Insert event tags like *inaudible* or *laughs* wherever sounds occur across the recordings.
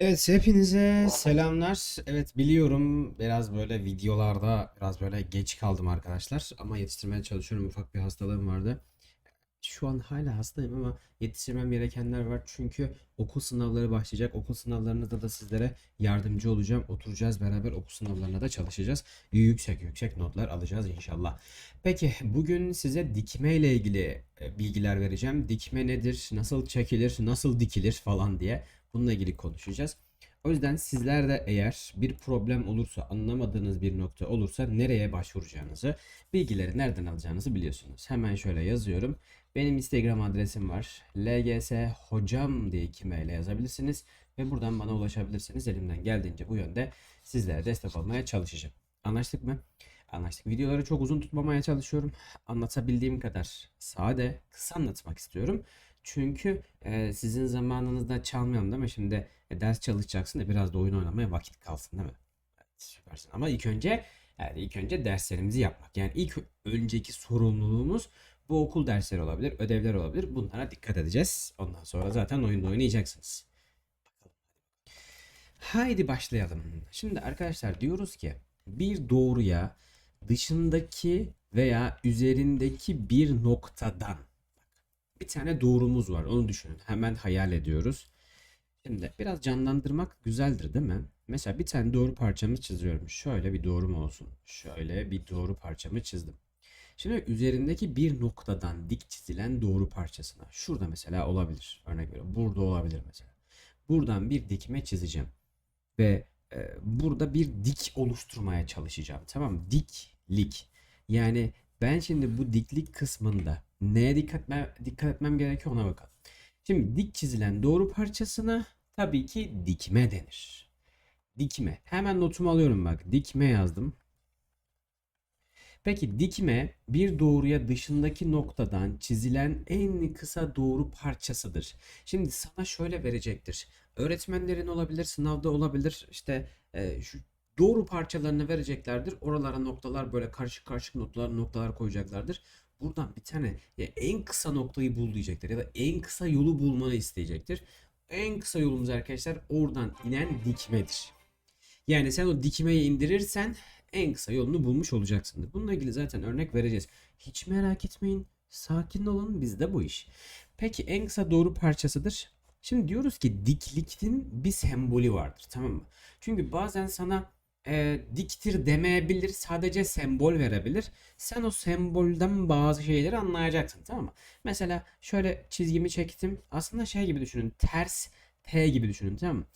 Evet hepinize selamlar. Evet biliyorum biraz böyle videolarda biraz böyle geç kaldım arkadaşlar ama yetiştirmeye çalışıyorum. Ufak bir hastalığım vardı. Şu an hala hastayım ama yetiştirmem gerekenler var. Çünkü okul sınavları başlayacak. Okul sınavlarında da sizlere yardımcı olacağım. Oturacağız beraber okul sınavlarına da çalışacağız. Yüksek yüksek notlar alacağız inşallah. Peki bugün size dikme ile ilgili e, bilgiler vereceğim. Dikme nedir? Nasıl çekilir? Nasıl dikilir falan diye. Bununla ilgili konuşacağız. O yüzden sizler de eğer bir problem olursa, anlamadığınız bir nokta olursa nereye başvuracağınızı, bilgileri nereden alacağınızı biliyorsunuz. Hemen şöyle yazıyorum. Benim Instagram adresim var. LGS hocam diye iki yazabilirsiniz ve buradan bana ulaşabilirsiniz. Elimden geldiğince bu yönde sizlere destek olmaya çalışacağım. Anlaştık mı? Anlaştık. Videoları çok uzun tutmamaya çalışıyorum. Anlatabildiğim kadar sade, kısa anlatmak istiyorum. Çünkü e, sizin zamanınızda çalmayalım değil mi? Şimdi e, ders çalışacaksın da biraz da oyun oynamaya vakit kalsın değil mi? Evet, süpersin. Ama ilk önce yani ilk önce derslerimizi yapmak. Yani ilk önceki sorumluluğumuz bu okul dersleri olabilir, ödevler olabilir. Bunlara dikkat edeceğiz. Ondan sonra zaten oyunda oynayacaksınız. Haydi başlayalım. Şimdi arkadaşlar diyoruz ki bir doğruya dışındaki veya üzerindeki bir noktadan bir tane doğrumuz var. Onu düşünün. Hemen hayal ediyoruz. Şimdi biraz canlandırmak güzeldir değil mi? Mesela bir tane doğru parçamı çiziyorum. Şöyle bir doğrum olsun. Şöyle bir doğru parçamı çizdim. Şimdi üzerindeki bir noktadan dik çizilen doğru parçasına. Şurada mesela olabilir. Örnek veriyorum. Burada olabilir mesela. Buradan bir dikme çizeceğim. Ve e, burada bir dik oluşturmaya çalışacağım. Tamam mı? Diklik. Yani ben şimdi bu diklik kısmında neye dikkat, etme, dikkat etmem gerekiyor ona bakalım. Şimdi dik çizilen doğru parçasına tabii ki dikme denir. Dikme. Hemen notumu alıyorum bak. Dikme yazdım. Peki dikme bir doğruya dışındaki noktadan çizilen en kısa doğru parçasıdır. Şimdi sana şöyle verecektir. Öğretmenlerin olabilir, sınavda olabilir. İşte e, şu doğru parçalarını vereceklerdir. Oralara noktalar böyle karışık karışık noktalar noktalar koyacaklardır. Buradan bir tane ya en kısa noktayı bul diyecektir ya da en kısa yolu bulmanı isteyecektir. En kısa yolumuz arkadaşlar oradan inen dikmedir. Yani sen o dikmeyi indirirsen en kısa yolunu bulmuş olacaksındır. Bununla ilgili zaten örnek vereceğiz. Hiç merak etmeyin. Sakin olun bizde bu iş. Peki en kısa doğru parçasıdır. Şimdi diyoruz ki dikliktin bir sembolü vardır tamam mı? Çünkü bazen sana e, diktir demeyebilir sadece sembol verebilir. Sen o sembolden bazı şeyleri anlayacaksın tamam mı? Mesela şöyle çizgimi çektim. Aslında şey gibi düşünün ters T gibi düşünün tamam mı?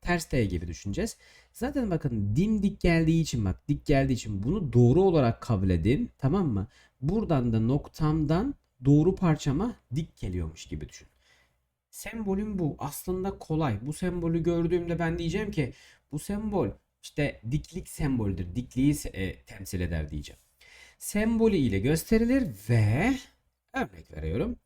Ters T gibi düşüneceğiz. Zaten bakın dimdik geldiği için bak dik geldiği için bunu doğru olarak kabul edin tamam mı? Buradan da noktamdan doğru parçama dik geliyormuş gibi düşün. Sembolüm bu. Aslında kolay. Bu sembolü gördüğümde ben diyeceğim ki bu sembol işte diklik sembolüdür. Dikliği e, temsil eder diyeceğim. Sembolü ile gösterilir ve örnek veriyorum.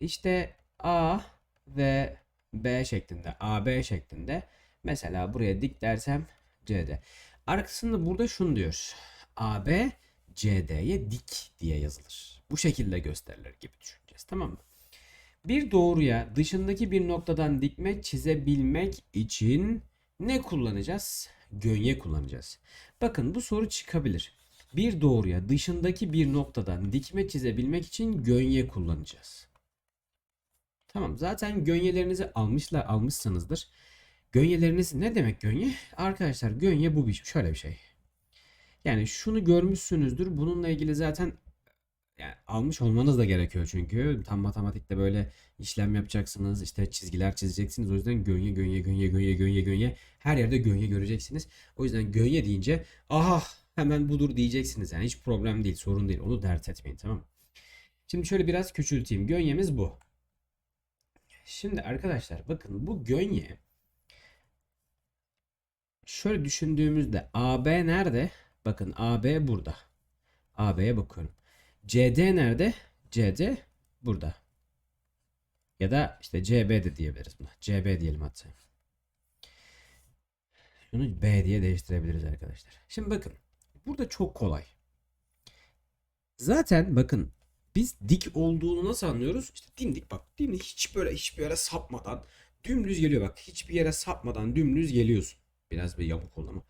İşte A ve B şeklinde, AB şeklinde. Mesela buraya dik dersem CD. Arkasında burada şunu diyor. AB CD'ye dik diye yazılır. Bu şekilde gösterilir gibi düşüneceğiz. Tamam mı? Bir doğruya dışındaki bir noktadan dikme çizebilmek için ne kullanacağız? Gönye kullanacağız. Bakın bu soru çıkabilir. Bir doğruya dışındaki bir noktadan dikme çizebilmek için gönye kullanacağız. Tamam zaten gönyelerinizi almışlar almışsanızdır. Gönyeleriniz ne demek gönye? Arkadaşlar gönye bu bir şöyle bir şey. Yani şunu görmüşsünüzdür. Bununla ilgili zaten yani almış olmanız da gerekiyor çünkü tam matematikte böyle işlem yapacaksınız işte çizgiler çizeceksiniz o yüzden gönye gönye gönye gönye gönye gönye her yerde gönye göreceksiniz o yüzden gönye deyince aha hemen budur diyeceksiniz yani hiç problem değil sorun değil onu dert etmeyin tamam mı? Şimdi şöyle biraz küçülteyim gönyemiz bu. Şimdi arkadaşlar bakın bu gönye şöyle düşündüğümüzde AB nerede? Bakın AB burada. AB'ye bakıyorum. CD nerede? CD burada. Ya da işte CB de diyebiliriz buna. CB diyelim hatta. Şunu B diye değiştirebiliriz arkadaşlar. Şimdi bakın. Burada çok kolay. Zaten bakın biz dik olduğunu nasıl anlıyoruz? İşte dimdik bak. Dimdik hiç böyle hiçbir yere sapmadan dümdüz geliyor bak. Hiçbir yere sapmadan dümdüz geliyorsun. Biraz bir yamuk oldu ama.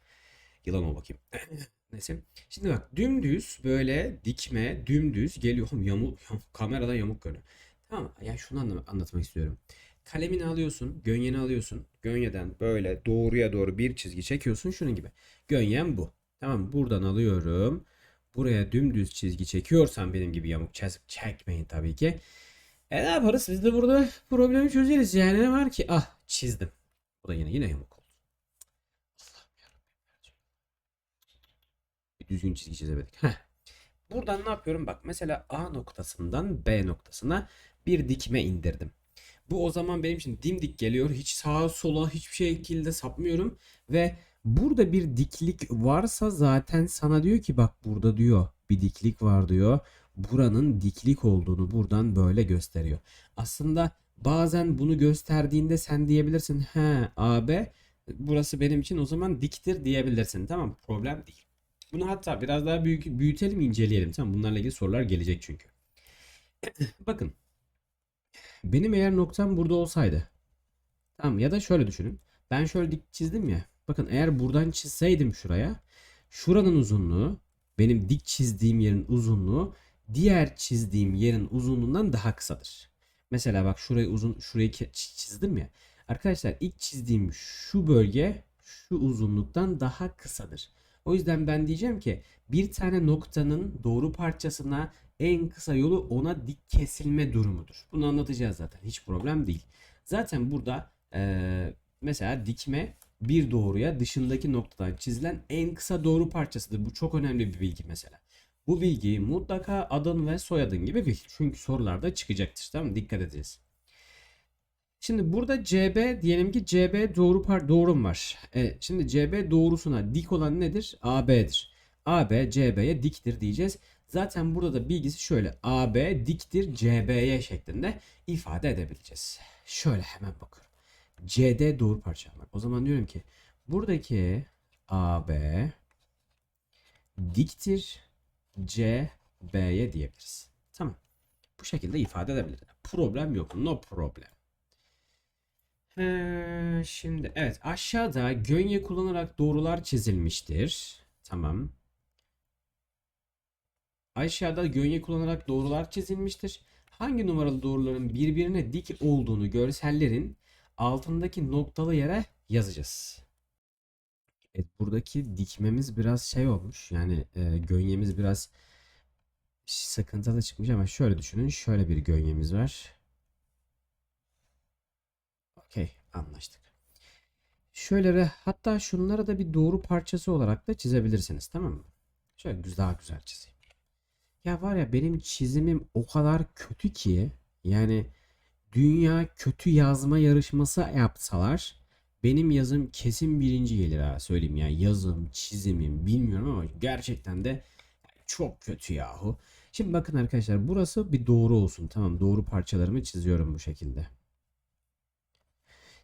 Yılan ol bakayım. *laughs* Neyse. Şimdi bak dümdüz böyle dikme dümdüz geliyor. Yamuk, yamuk kameradan yamuk görünüyor. Tamam ya şunu anlam- anlatmak istiyorum. Kalemini alıyorsun, gönyeni alıyorsun. Gönyeden böyle doğruya doğru bir çizgi çekiyorsun şunun gibi. Gönyen bu. Tamam buradan alıyorum. Buraya dümdüz çizgi çekiyorsan benim gibi yamuk çiz- çekmeyin tabii ki. E ne yaparız? Biz de burada problemi çözeriz yani ne var ki? Ah çizdim. Bu da yine yine yamuk oldu. Düzgün çizgi çizemedik. Heh. Buradan ne yapıyorum? Bak mesela A noktasından B noktasına bir dikme indirdim. Bu o zaman benim için dimdik geliyor. Hiç sağa sola hiçbir şekilde sapmıyorum. Ve burada bir diklik varsa zaten sana diyor ki bak burada diyor bir diklik var diyor. Buranın diklik olduğunu buradan böyle gösteriyor. Aslında bazen bunu gösterdiğinde sen diyebilirsin he AB burası benim için o zaman diktir diyebilirsin. Tamam problem değil. Bunu hatta biraz daha büyük büyütelim inceleyelim. Tamam bunlarla ilgili sorular gelecek çünkü. *clears throat* Bakın benim eğer noktam burada olsaydı. Tamam ya da şöyle düşünün. Ben şöyle dik çizdim ya. Bakın eğer buradan çizseydim şuraya. Şuranın uzunluğu benim dik çizdiğim yerin uzunluğu diğer çizdiğim yerin uzunluğundan daha kısadır. Mesela bak şurayı uzun şurayı çizdim ya. Arkadaşlar ilk çizdiğim şu bölge şu uzunluktan daha kısadır. O yüzden ben diyeceğim ki bir tane noktanın doğru parçasına en kısa yolu ona dik kesilme durumudur. Bunu anlatacağız zaten. Hiç problem değil. Zaten burada eee, mesela dikme bir doğruya dışındaki noktadan çizilen en kısa doğru parçasıdır. Bu çok önemli bir bilgi mesela. Bu bilgiyi mutlaka adın ve soyadın gibi bil. Çünkü sorularda çıkacaktır. Tamam mı? Dikkat edeceğiz. Şimdi burada CB diyelim ki CB doğru par doğrum var. Evet, şimdi CB doğrusuna dik olan nedir? AB'dir. AB CB'ye diktir diyeceğiz. Zaten burada da bilgisi şöyle. AB diktir CB'ye şeklinde ifade edebileceğiz. Şöyle hemen bakıyorum. CD doğru parça var. O zaman diyorum ki buradaki AB diktir CB'ye diyebiliriz. Tamam. Bu şekilde ifade edebiliriz. Problem yok. No problem. Ee, şimdi evet aşağıda gönye kullanarak doğrular çizilmiştir. Tamam. Aşağıda gönye kullanarak doğrular çizilmiştir. Hangi numaralı doğruların birbirine dik olduğunu görsellerin altındaki noktalı yere yazacağız. Evet, buradaki dikmemiz biraz şey olmuş. Yani e, gönyemiz biraz sıkıntılı çıkmış ama şöyle düşünün. Şöyle bir gönyemiz var. Okey, anlaştık. Şöyle hatta şunları da bir doğru parçası olarak da çizebilirsiniz, tamam mı? Şöyle güzel daha güzel çizeyim. Ya var ya benim çizimim o kadar kötü ki yani dünya kötü yazma yarışması yapsalar benim yazım kesin birinci gelir ha söyleyeyim ya yazım çizimim bilmiyorum ama gerçekten de çok kötü yahu. Şimdi bakın arkadaşlar burası bir doğru olsun tamam doğru parçalarımı çiziyorum bu şekilde.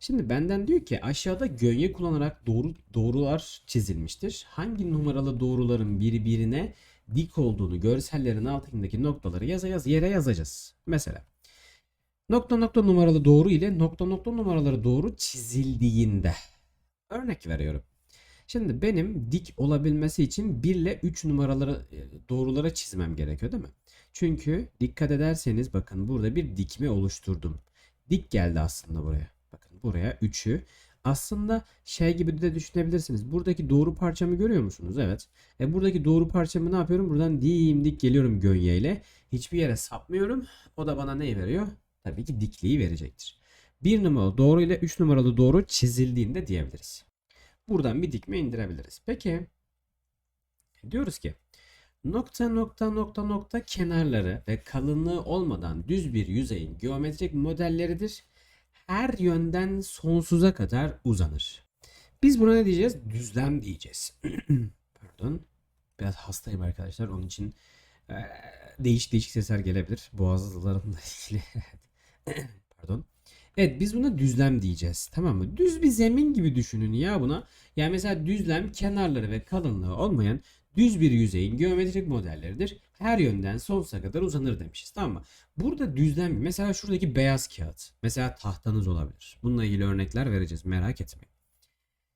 Şimdi benden diyor ki aşağıda gönye kullanarak doğru doğrular çizilmiştir. Hangi numaralı doğruların birbirine dik olduğunu görsellerin altındaki noktaları yaza yaz yere yazacağız. Mesela nokta nokta numaralı doğru ile nokta nokta numaraları doğru çizildiğinde örnek veriyorum. Şimdi benim dik olabilmesi için 1 ile 3 numaraları e, doğrulara çizmem gerekiyor değil mi? Çünkü dikkat ederseniz bakın burada bir dikme oluşturdum. Dik geldi aslında buraya. Buraya 3'ü. Aslında şey gibi de düşünebilirsiniz. Buradaki doğru parçamı görüyor musunuz? Evet. E buradaki doğru parçamı ne yapıyorum? Buradan dimdik geliyorum gönyeyle. Hiçbir yere sapmıyorum. O da bana neyi veriyor? Tabii ki dikliği verecektir. 1 numaralı doğru ile 3 numaralı doğru çizildiğinde diyebiliriz. Buradan bir dikme indirebiliriz. Peki diyoruz ki nokta nokta nokta nokta kenarları ve kalınlığı olmadan düz bir yüzeyin geometrik modelleridir. Her yönden sonsuza kadar uzanır. Biz buna ne diyeceğiz? Düzlem diyeceğiz. *clears throat* Pardon. Biraz hastayım arkadaşlar. Onun için eee, değişik değişik sesler gelebilir. Boğazlarımla ilgili. *laughs* Pardon. Evet biz buna düzlem diyeceğiz. Tamam mı? Düz bir zemin gibi düşünün ya buna. Yani mesela düzlem kenarları ve kalınlığı olmayan düz bir yüzeyin geometrik modelleridir. Her yönden sonsuza kadar uzanır demişiz. Tamam mı? Burada düzlem mesela şuradaki beyaz kağıt. Mesela tahtanız olabilir. Bununla ilgili örnekler vereceğiz. Merak etmeyin.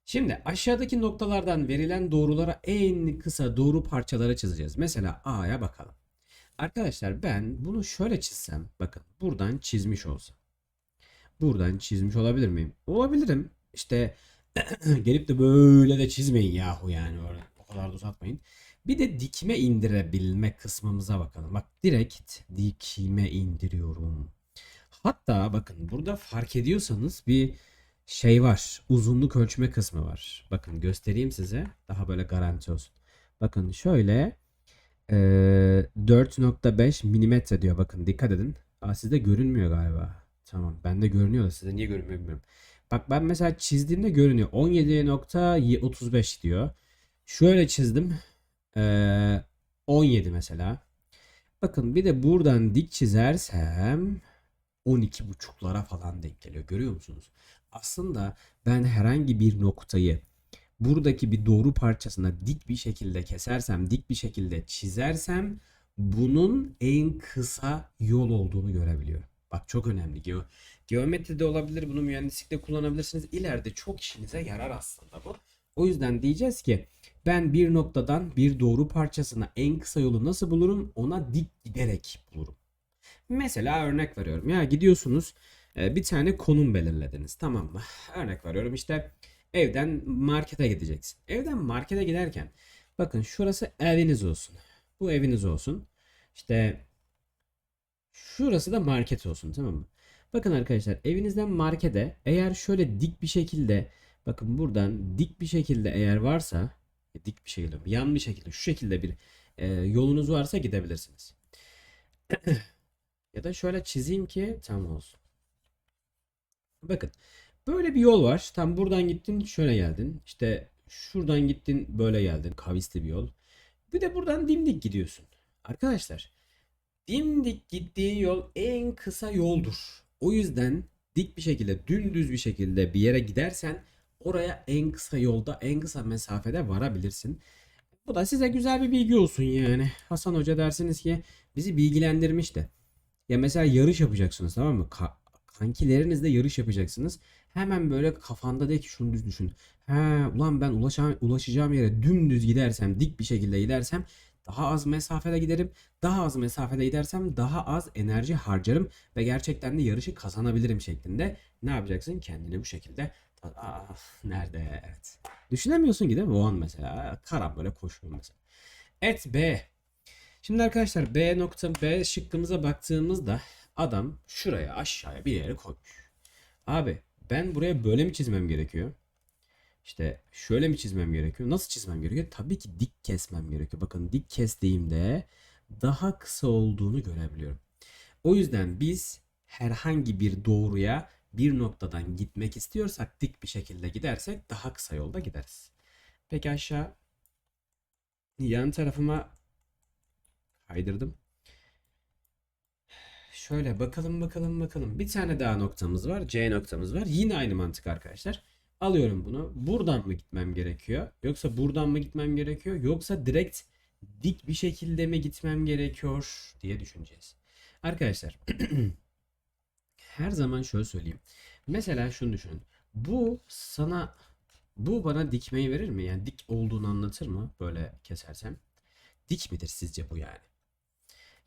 Şimdi aşağıdaki noktalardan verilen doğrulara en kısa doğru parçaları çizeceğiz. Mesela A'ya bakalım. Arkadaşlar ben bunu şöyle çizsem. Bakın buradan çizmiş olsam. Buradan çizmiş olabilir miyim? Olabilirim. İşte *clears throat* gelip de böyle de çizmeyin yahu yani öyle. O kadar da uzatmayın. Bir de dikme indirebilme kısmımıza bakalım. Bak direkt dikme indiriyorum. Hatta bakın burada fark ediyorsanız bir şey var. Uzunluk ölçme kısmı var. Bakın göstereyim size. Daha böyle garanti olsun. Bakın şöyle eee, 4.5 milimetre diyor. Bakın dikkat edin. Aa, sizde görünmüyor galiba. Tamam. Bende görünüyor da size niye görünmüyor bilmiyorum. Bak ben mesela çizdiğimde görünüyor. 17.35 diyor. Şöyle çizdim. Eee 17 mesela. Bakın bir de buradan dik çizersem 12 buçuklara falan denk geliyor. Görüyor musunuz? Aslında ben herhangi bir noktayı buradaki bir doğru parçasına dik bir şekilde kesersem, dik bir şekilde çizersem bunun en kısa yol olduğunu görebiliyorum. Bak çok önemli. Geo geometride olabilir, bunu mühendislikte kullanabilirsiniz. İleride çok işinize yarar aslında bu. O yüzden diyeceğiz ki ben bir noktadan bir doğru parçasına en kısa yolu nasıl bulurum? Ona dik giderek bulurum. Mesela örnek veriyorum. Ya gidiyorsunuz e, bir tane konum belirlediniz. Tamam mı? Örnek veriyorum işte evden markete gideceksin. Evden markete giderken bakın şurası eviniz olsun. Bu eviniz olsun. İşte şurası da market olsun tamam mı? Bakın arkadaşlar evinizden markete eğer şöyle dik bir şekilde bakın buradan dik bir şekilde eğer varsa dik bir şekilde yan bir şekilde şu şekilde bir e, yolunuz varsa gidebilirsiniz. *clears throat* Ya da şöyle çizeyim ki tam olsun. Bakın böyle bir yol var. Tam buradan gittin şöyle geldin. İşte şuradan gittin böyle geldin. Kavisli bir yol. Bir de buradan dimdik gidiyorsun. Arkadaşlar dimdik gittiğin yol en kısa yoldur. O yüzden dik bir şekilde dümdüz bir şekilde bir yere gidersen oraya en kısa yolda en kısa mesafede varabilirsin. Bu da size güzel bir bilgi olsun yani. Hasan Hoca dersiniz ki bizi bilgilendirmiş de. Ya mesela yarış yapacaksınız tamam mı? Ka kankilerinizle yarış yapacaksınız. Hemen böyle kafanda de ki şunu düz düşün. He ulan ben ulaşacağım, ulaşacağım yere dümdüz gidersem, dik bir şekilde gidersem daha az mesafede giderim. Daha az mesafede gidersem daha az enerji harcarım ve gerçekten de yarışı kazanabilirim şeklinde. Ne yapacaksın? Kendini bu şekilde Ah, nerede? Evet. Düşünemiyorsun ki değil mi? O an mesela. Karam böyle koşuyor mesela. Evet B. Şimdi arkadaşlar B nokta B şıkkımıza baktığımızda adam şuraya aşağıya bir yere koymuş. Abi ben buraya böyle mi çizmem gerekiyor? İşte şöyle mi çizmem gerekiyor? Nasıl çizmem gerekiyor? Tabii ki dik kesmem gerekiyor. Bakın dik kestiğimde daha kısa olduğunu görebiliyorum. O yüzden biz herhangi bir doğruya bir noktadan gitmek istiyorsak dik bir şekilde gidersek daha kısa yolda gideriz. Peki aşağı yan tarafıma kaydırdım. Şöyle bakalım bakalım bakalım. Bir tane daha noktamız var. C noktamız var. Yine aynı mantık arkadaşlar. Alıyorum bunu. Buradan mı gitmem gerekiyor? Yoksa buradan mı gitmem gerekiyor? Yoksa direkt dik bir şekilde mi gitmem gerekiyor diye düşüneceğiz. Arkadaşlar *clears throat* her zaman şöyle söyleyeyim. Mesela şunu düşünün. Bu sana bu bana dikmeyi verir mi? Yani dik olduğunu anlatır mı? Böyle kesersem. Dik midir sizce bu yani?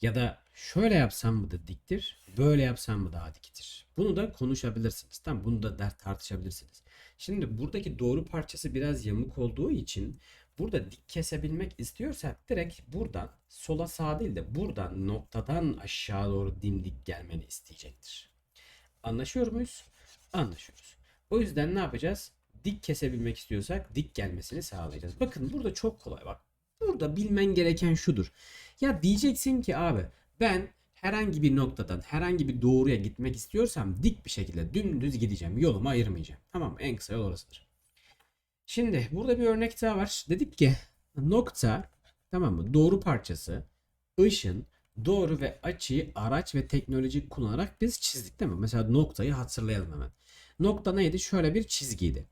Ya da şöyle yapsam mı da diktir, böyle yapsam mı daha diktir? Bunu da konuşabilirsiniz. Tamam, bunu da dert tartışabilirsiniz. Şimdi buradaki doğru parçası biraz yamuk olduğu için burada dik kesebilmek istiyorsak direkt buradan sola sağa değil de buradan noktadan aşağı doğru dimdik gelmeni isteyecektir. Anlaşıyor muyuz? Anlaşıyoruz. O yüzden ne yapacağız? Dik kesebilmek istiyorsak dik gelmesini sağlayacağız. Bakın burada çok kolay bak. Burada bilmen gereken şudur. Ya diyeceksin ki abi ben herhangi bir noktadan herhangi bir doğruya gitmek istiyorsam dik bir şekilde dümdüz gideceğim. Yolumu ayırmayacağım. Tamam? En kısa yol orasıdır. Şimdi burada bir örnek daha var. Dedik ki nokta tamam mı? Doğru parçası ışın doğru ve açıyı araç ve teknoloji kullanarak biz çizdik değil mi? Mesela noktayı hatırlayalım hemen. Nokta neydi? Şöyle bir çizgiydi.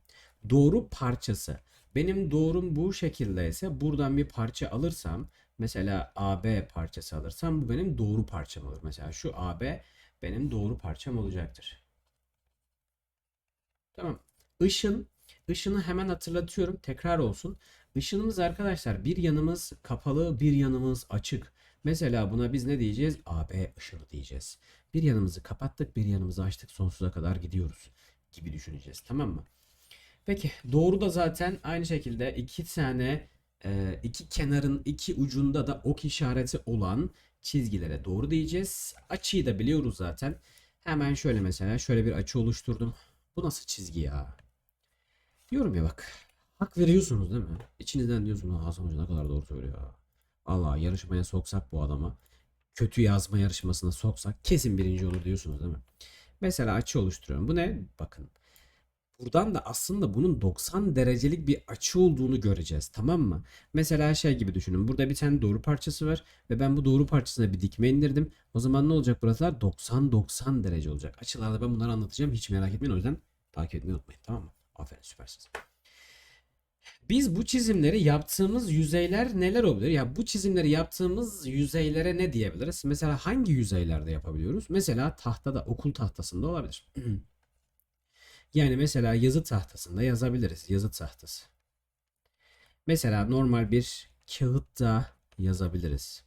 Doğru parçası. Benim doğrum bu şekilde ise buradan bir parça alırsam mesela AB parçası alırsam bu benim doğru parçam olur. Mesela şu AB benim doğru parçam olacaktır. Tamam. Işın. Işını hemen hatırlatıyorum. Tekrar olsun. Işınımız arkadaşlar bir yanımız kapalı bir yanımız açık. Mesela buna biz ne diyeceğiz? AB ışını diyeceğiz. Bir yanımızı kapattık bir yanımızı açtık sonsuza kadar gidiyoruz gibi düşüneceğiz. Tamam mı? Peki doğru da zaten aynı şekilde iki tane e, iki kenarın iki ucunda da ok işareti olan çizgilere doğru diyeceğiz. Açıyı da biliyoruz zaten. Hemen şöyle mesela şöyle bir açı oluşturdum. Bu nasıl çizgi ya? Diyorum ya bak. Hak veriyorsunuz değil mi? İçinizden diyorsunuz Hasan Hoca ne kadar doğru söylüyor. Ya." Allah yarışmaya soksak bu adama. Kötü yazma yarışmasına soksak kesin birinci olur diyorsunuz değil mi? Mesela açı oluşturuyorum. Bu ne? Bakın. Buradan da aslında bunun 90 derecelik bir açı olduğunu göreceğiz. Tamam mı? Mesela şey gibi düşünün. Burada bir tane doğru parçası var ve ben bu doğru parçasına bir dikme indirdim. O zaman ne olacak burası? 90-90 derece olacak. Açılarda ben bunları anlatacağım. Hiç merak etmeyin. O yüzden takip etmeyi unutmayın. Tamam mı? Aferin süpersiniz. Biz bu çizimleri yaptığımız yüzeyler neler olabilir? Ya bu çizimleri yaptığımız yüzeylere ne diyebiliriz? Mesela hangi yüzeylerde yapabiliyoruz? Mesela tahtada, okul tahtasında olabilir. *clears throat* Yani mesela yazı tahtasında yazabiliriz. Yazı tahtası. Mesela normal bir kağıtta yazabiliriz.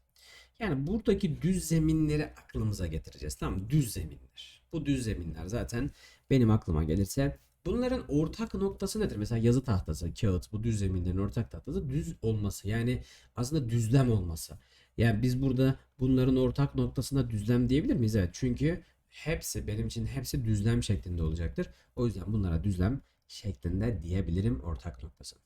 Yani buradaki düz zeminleri aklımıza getireceğiz. Tamam düz zeminler. Bu düz zeminler zaten benim aklıma gelirse bunların ortak noktası nedir? Mesela yazı tahtası, kağıt bu düz zeminlerin ortak tahtası düz olması. Yani aslında düzlem olması. Yani biz burada bunların ortak noktasına düzlem diyebilir miyiz? Evet. Çünkü hepsi benim için hepsi düzlem şeklinde olacaktır. O yüzden bunlara düzlem şeklinde diyebilirim ortak noktası.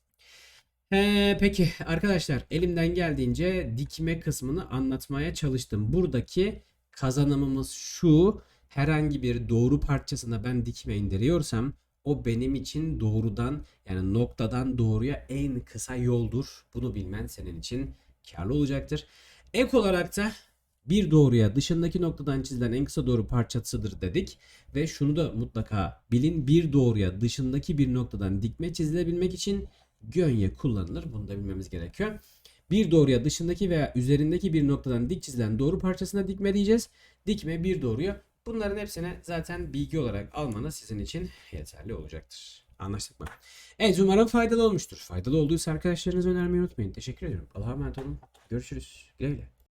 Ee, peki arkadaşlar elimden geldiğince dikme kısmını anlatmaya çalıştım. Buradaki kazanımımız şu. Herhangi bir doğru parçasına ben dikme indiriyorsam o benim için doğrudan yani noktadan doğruya en kısa yoldur. Bunu bilmen senin için karlı olacaktır. Ek olarak da bir doğruya dışındaki noktadan çizilen en kısa doğru parçasıdır dedik. Ve şunu da mutlaka bilin. Bir doğruya dışındaki bir noktadan dikme çizilebilmek için gönye kullanılır. Bunu da bilmemiz gerekiyor. Bir doğruya dışındaki veya üzerindeki bir noktadan dik çizilen doğru parçasına dikme diyeceğiz. Dikme bir doğruya. Bunların hepsine zaten bilgi olarak almanız sizin için yeterli olacaktır. Anlaştık mı? Evet umarım faydalı olmuştur. Faydalı olduysa arkadaşlarınıza önermeyi unutmayın. Teşekkür ediyorum. Allah'a emanet olun. Görüşürüz. Güle güle.